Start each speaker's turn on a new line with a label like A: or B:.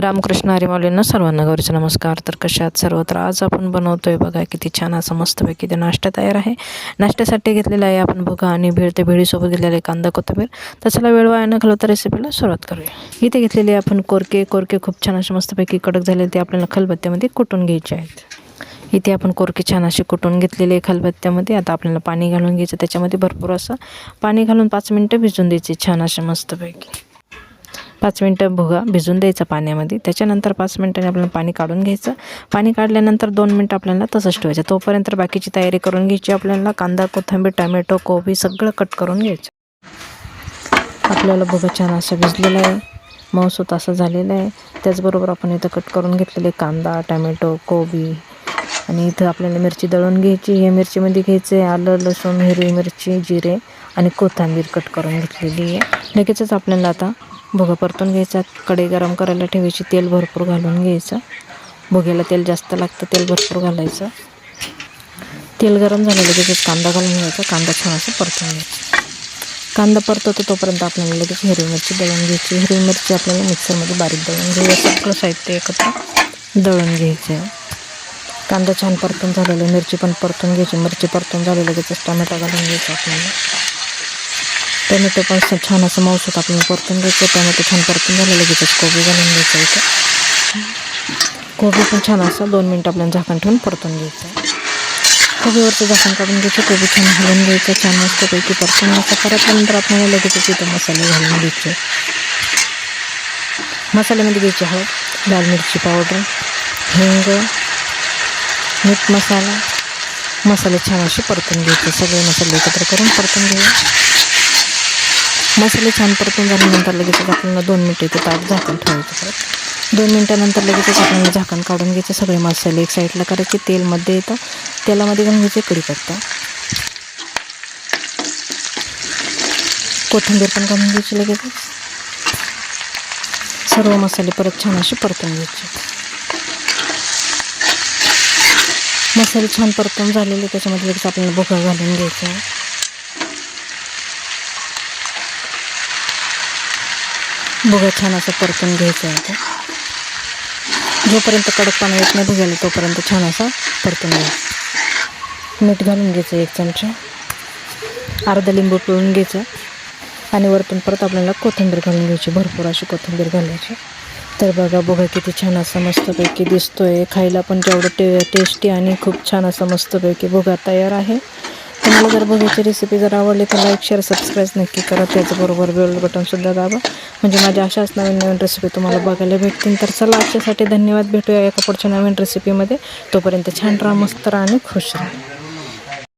A: रामकृष्ण हरिमाऊलींना सर्वांना गौरीचा नमस्कार. तर कशात सर्वत्र आज आपण बनवतोय बघा किती छान असं मस्तपैकी ते नाश्ता तयार आहे. नाश्त्यासाठी घेतलेला आहे आपण बघा आणि भेळ ते भेळीसोबत घेतलेला आहे कांदा कोथंबीर. तर चला वेळ वाया न घालवता रेसिपीला सुरुवात करूया. इथे घेतलेले आपण कोरके. कोरके खूप छान असे मस्तपैकी कडक झालेले ते आपल्याला खलबत्त्यामध्ये कुटून घ्यायचे आहेत. इथे आपण कोरके छान असे कुटून घेतलेले आहे खलबत्त्यामध्ये. आता आपल्याला पाणी घालून घ्यायचं त्याच्यामध्ये भरपूर असं पाणी घालून पाच मिनटं भिजून द्यायचे छान असे मस्तपैकी. पाच मिनटं भुगा भिजून द्यायचा पाण्यामध्ये. त्याच्यानंतर पाच मिनटांनी आपल्याला पाणी काढून घ्यायचं. पाणी काढल्यानंतर दोन मिनटं आपल्याला तसंच ठेवायचं. तोपर्यंत बाकीची तयारी करून घ्यायची. आपल्याला कांदा कोथिंबीर टमॅटो कोबी सगळं कट करून घ्यायचं. आपल्याला भुगा छान असं भिजलेला आहे. मऊसूत असं झालेलं आहे. त्याचबरोबर आपण इथं कट करून घेतलेले कांदा टमॅटो कोबी आणि इथं आपल्याला मिरची दळून घ्यायची. हे मिरचीमध्ये घ्यायचं आहे आलं लसूण हिरवी मिरची जिरे आणि कोथिंबीर कट करून घेतलेली आहे. लगेचच आपल्याला आता भुगा परतून घ्यायचा कढई गरम करायला ठेवायची तेल भरपूर घालून घ्यायचं. भुग्याला तेल जास्त लागतं तेल भरपूर घालायचं. तेल गरम झालं लगेचच कांदा घालून घ्यायचा कांदा छान असं परतून घ्यायचा. कांदा परतवतो तोपर्यंत आपल्याला लगेच हिरवी मिरची दळून घ्यायची. हिरवी मिरची आपल्याला मिक्सरमध्ये बारीक दळून घ्यायचं. सगळं साहित्य एकत्र दळून घ्यायचं. आहे कांदा छान परतून झालेला मिरची पण परतून घ्यायची. मिरची परतून झाली लगेचच टमॅटो घालून घ्यायचा आपल्याला. टोमॅटो पण असं छान असं मऊसूत आपण परतून घ्यायचं टोमॅटो छान परतून झालं लगेचच कोबी घालून घ्यायचं इथं कोबी पण छान असं दोन मिनटं आपल्याला झाकण ठेवून परतून घ्यायचं कोबीवरचं झाकण काढून घ्यायचं कोबी छान घालून घ्यायचं छान मस्तपैकी परतून घ्यायचं परतल्यानंतर आपल्याला लगेचच इथं मसाले घालून घ्यायचे मसाल्यामध्ये घ्यायची हळद लाल मिरची पावडर हिंग मीठ मसाला मसाले छान असे परतून घ्यायचे सगळे मसाले एकत्र करून परतून घ्यायचे मसाले छान परतून झाल्यानंतर लगेचच आपल्याला दोन मिनटं इथे ताट झाकण ठेवायचं परत. दोन मिनटानंतर लगेचच आपल्याला झाकण काढून घ्यायचं सगळे मसाले एक साईडला करायचे तेलमध्ये येतं. तेलामध्ये घालून घ्यायचे कढीपत्ता कोथिंबीर पण घालून घ्यायची लगेचच सर्व मसाले परत छान असे परतून घ्यायचे. मसाले छान परतून झालेले त्याच्यामध्ये लगेच आपल्याला भोगा घालून घ्यायचा. आहे भुगा छान असं परतून घ्यायचं आहे आता. जोपर्यंत कडकपणा येत नाही भुग्याला तोपर्यंत छान असा परतून घ्यायचं मीठ घालून घ्यायचं एक चमचा. अर्धा लिंबू पिळून घ्यायचं. आणि वरतून परत आपल्याला कोथिंबीर घालून घ्यायची भरपूर अशी कोथिंबीर घालायची. तर बघा बघा किती छान असं मस्तपैकी दिसतोय. खायला पण जेवढं टे टेस्टी आणि खूप छान असं मस्तपैकी भुगा तयार आहे. तुम्हाला जर बघायची रेसिपी जर आवडली तर लाईक शेअर सबस्क्राईब नक्की करा. त्याचबरोबर बेल बटनसुद्धा दाबा. म्हणजे माझ्या अशाच नवीन नवीन रेसिपी तुम्हाला बघायला भेटतील. तर चला आजच्यासाठी धन्यवाद. भेटूया एका पुढच्या नवीन रेसिपीमध्ये तोपर्यंत छान राहा मस्त राहा आणि खुश राहा.